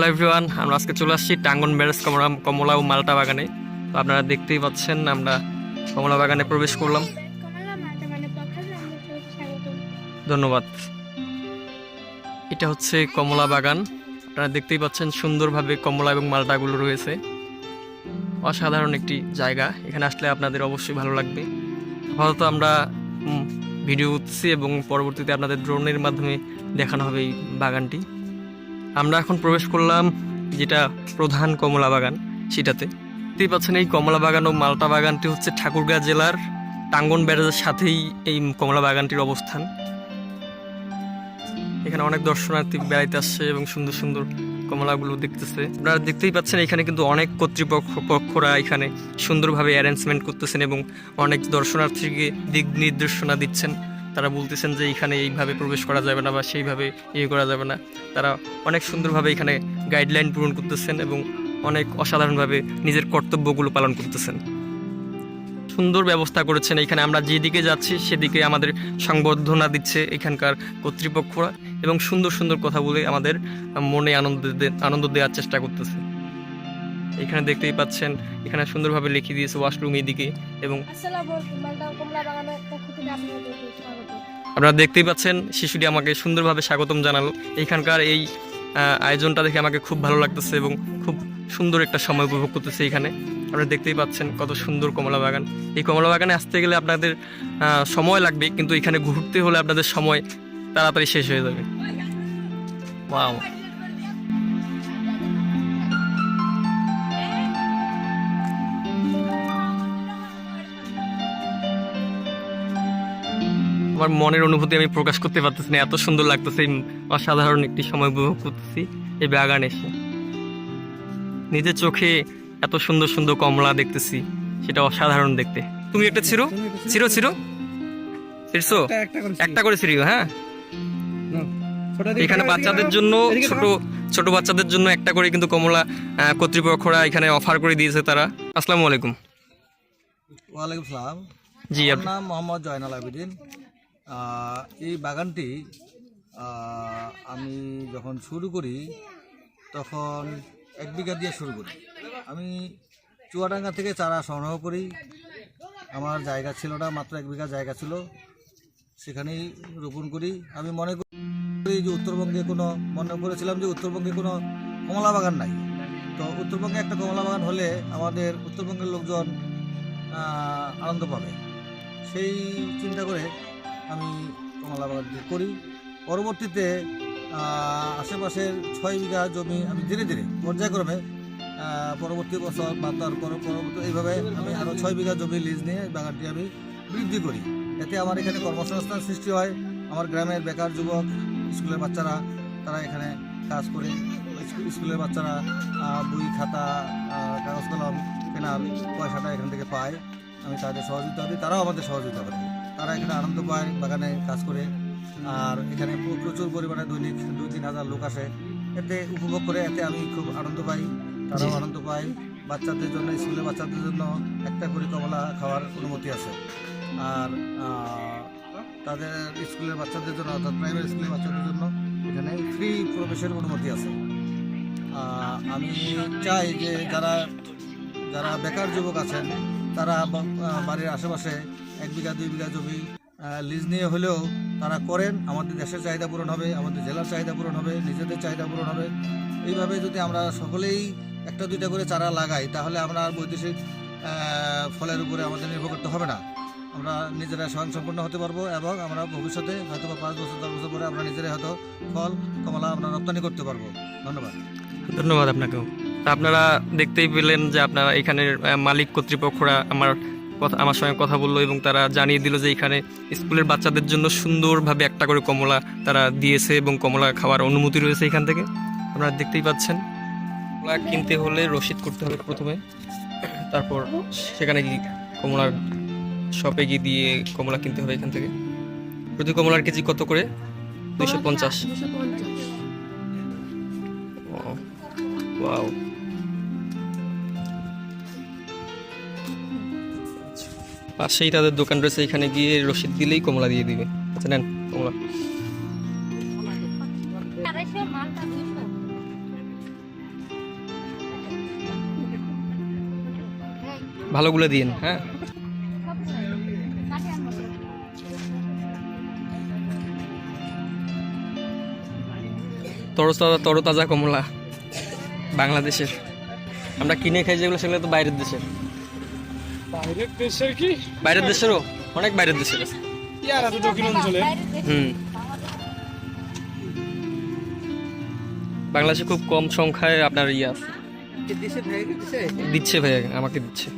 Hello everyone আমরা আজকে চলে আসছি টাঙ্গন ব্যারেজ কমলা কমলা ও মালটা বাগানে। তো আপনারা দেখতেই পাচ্ছেন, আমরা কমলা বাগানে প্রবেশ করলাম। ধন্যবাদ। এটা হচ্ছে কমলা বাগান। আপনারা দেখতেই পাচ্ছেন সুন্দরভাবে কমলা এবং মালটাগুলো রয়েছে। অসাধারণ একটি জায়গা। এখানে আসলে আপনাদের অবশ্যই ভালো লাগবে। আপাতত আমরা ভিডিও উঠছি এবং পরবর্তীতে আপনাদের ড্রোনের মাধ্যমে দেখানো হবে এই বাগানটি। আমরা এখন প্রবেশ করলাম যেটা প্রধান কমলা বাগান সেটাতে। দেখতেই পাচ্ছেন এই কমলা বাগান ও মালটা বাগানটি হচ্ছে ঠাকুরগাঁ জেলার টাঙ্গন ব্যারেজের সাথেই এই কমলা বাগানটির অবস্থান। এখানে অনেক দর্শনার্থী বেড়াইতে আসছে এবং সুন্দর সুন্দর কমলাগুলো দেখতেছে। আপনারা দেখতেই পাচ্ছেন এখানে কিন্তু অনেক কর্তৃপক্ষ পক্ষরা এখানে সুন্দরভাবে অ্যারেঞ্জমেন্ট করতেছেন এবং অনেক দর্শনার্থীকে দিক নির্দেশনা দিচ্ছেন। তারা বলতেছেন যে এখানে এইভাবে প্রবেশ করা যাবে না বা সেইভাবে ইয়ে করা যাবে না। তারা অনেক সুন্দরভাবে এখানে গাইডলাইন পূরণ করতেছেন এবং অনেক অসাধারণভাবে নিজের কর্তব্যগুলো পালন করতেছেন। সুন্দর ব্যবস্থা করেছেন এখানে। আমরা যেদিকে যাচ্ছি সেদিকে আমাদের সংবর্ধনা দিচ্ছে এখানকার কর্তৃপক্ষরা এবং সুন্দর সুন্দর কথা বলে আমাদের মনে আনন্দ আনন্দ দেওয়ার চেষ্টা করতেছে। এখানে দেখতেই পাচ্ছেন এখানে সুন্দরভাবে লিখে দিয়েছে ওয়াশরুম এদিকে এবং আপনারা দেখতেই পাচ্ছেন শিশুটি আমাকে সুন্দরভাবে স্বাগতম জানালো। এইখানকার এই আয়োজনটা দেখে আমাকে খুব ভালো লাগতেছে এবং খুব সুন্দর একটা সময় উপভোগ করতেছে এখানে। আপনারা দেখতেই পাচ্ছেন কত সুন্দর কমলা বাগান। এই কমলা বাগানে আসতে গেলে আপনাদের আহ, সময় লাগবে কিন্তু এখানে ঘুরতে হলে আপনাদের সময় তাড়াতাড়ি শেষ হয়ে যাবে। ওয়াও আমার মনের অনুভূতি আমি প্রকাশ করতে পারতেছি না। এত সুন্দর লাগতেছে অসাধারণ একটি সময় উপভোগ করতেছি এই বাগানে এসে। নিজের চোখে এত সুন্দর সুন্দর কমলা দেখতেছি সেটা অসাধারণ দেখতে। তুমি একটা ছিরো ছিরো ছিরো ছিরছো একটা করে ছিড়িও হ্যাঁ? এখানে বাচ্চাদের জন্য ছোট ছোট বাচ্চাদের জন্য একটা করে কিন্তু কমলা আহ, কর্তৃপক্ষরা এখানে অফার করে দিয়েছে তারা। আসসালামু আলাইকুম। ওয়ালাইকুম সালাম। জি আমার আপনি নাম মোহাম্মদ জয়নাল আবেদিন। এই বাগানটি আমি যখন শুরু করি, তখন এক বিঘা দিয়ে শুরু করি। আমি চুয়াডাঙ্গা থেকে চারা সংগ্রহ করি। আমার জায়গা ছিল না, মাত্র এক বিঘা জায়গা ছিল। সেখানেই রোপণ করি। আমি মনে করি যে উত্তরবঙ্গে কোনো, মনে করেছিলাম যে উত্তরবঙ্গে কোনো কমলা বাগান নাই। তো উত্তরবঙ্গে একটা কমলা বাগান হলে আমাদের উত্তরবঙ্গের লোকজন আনন্দ পাবে। সেই চিন্তা করে আমি কমলা বাগানটি করি। পরবর্তীতে আশেপাশের ছয় বিঘা জমি আমি ধীরে ধীরে পর্যায়ক্রমে পরবর্তী বছর বা তার পর- পরবর্তী এইভাবে আমি আরও ছয় বিঘা জমি লিজ নিয়ে বাগানটি আমি বৃদ্ধি করি। এতে আমার এখানে কর্মসংস্থান সৃষ্টি হয়। আমার গ্রামের বেকার যুবক, স্কুলের বাচ্চারা, তারা এখানে কাজ করে। স্কুলের বাচ্চারা বই, খাতা কাগজ, কলম কেনার পয়সাটা এখান থেকে পায়। আমি তাদের সহযোগিতা করি, তারাও আমাদের সহযোগিতা করে। তারা এখানে আনন্দ পায় বাগানে কাজ করে। আর এখানে প্রচুর পরিমাণে দৈনিক দুই তিন হাজার লোক আসে। এতে উপভোগ করে এতে আমি খুব আনন্দ পাই। তারাও আনন্দ পায়। বাচ্চাদের জন্য স্কুলের বাচ্চাদের জন্য একটা করে কমলা খাওয়ার অনুমতি আছে। আর তাদের স্কুলের বাচ্চাদের জন্য অর্থাৎ প্রাইমারি স্কুলের বাচ্চাদের জন্য এখানে ফ্রি প্রবেশের অনুমতি আছে। আমি চাই যে যারা যারা বেকার যুবক আছেন তারা বাড়ির আশেপাশে এক বিঘা, দুই বিঘা জমি লিজ নিয়ে হলেও তারা করেন। আমাদের দেশের চাহিদা পূরণ হবে, আমাদের জেলার চাহিদা পূরণ হবে, নিজেদের চাহিদা পূরণ হবে। এইভাবে যদি আমরা সকলেই একটা, দুইটা করে চারা লাগাই, তাহলে আমরা আর বৈদেশিক ফলের উপরে আমাদের নির্ভর করতে হবে না। আমরা নিজেরা স্বয়ংসম্পূর্ণ হতে পারব এবং আমরা ভবিষ্যতে হয়তো বা পাঁচ বছর, দশ বছর পরে আমরা নিজেরাই হয়তো ফল, কমলা আমরা রপ্তানি করতে পারব। ধন্যবাদ। ধন্যবাদ আপনাকেও। আপনারা দেখতেই পেলেন যে আপনারা এখানের মালিক কর্তৃপক্ষরা আমার কথা আমার সঙ্গে কথা বলল এবং তারা জানিয়ে দিল যে এখানে স্কুলের বাচ্চাদের জন্য সুন্দরভাবে একটা করে কমলা তারা দিয়েছে এবং কমলা খাওয়ার অনুমতি রয়েছে এখান থেকে। আপনারা দেখতেই পাচ্ছেন। কমলা কিনতে হলে রসিদ করতে হবে প্রথমে। তারপর সেখানে গিয়ে কমলার শপে গিয়ে দিয়ে কমলা কিনতে হবে এখান থেকে। প্রতি কমলার কেজি কত করে? দুশো পঞ্চাশ। ওয়াও। পাশেই তাদের দোকান রয়েছে, এখানে গিয়ে রসিদ দিলেই কমলা দিয়ে দিবে। আচ্ছা নেন, কমলা। ভালোগুলো দিন হ্যাঁ। তরতাজা তরতাজা কমলা, বাংলাদেশের। আমরা কিনে খাই যেগুলো, সেগুলো তো বাইরের দেশের। বাইরের দেশের কি? বাইরের দেশেরও? অনেক বাইরের দেশের আছে। ইয়ার এত দক্ষিণ অঞ্চলে। হুম। বাংলাদেশে খুব কম সংখ্যায় আপনার ইয়ে আছে। দিচ্ছে ভাইয়া আমাকে দিচ্ছে।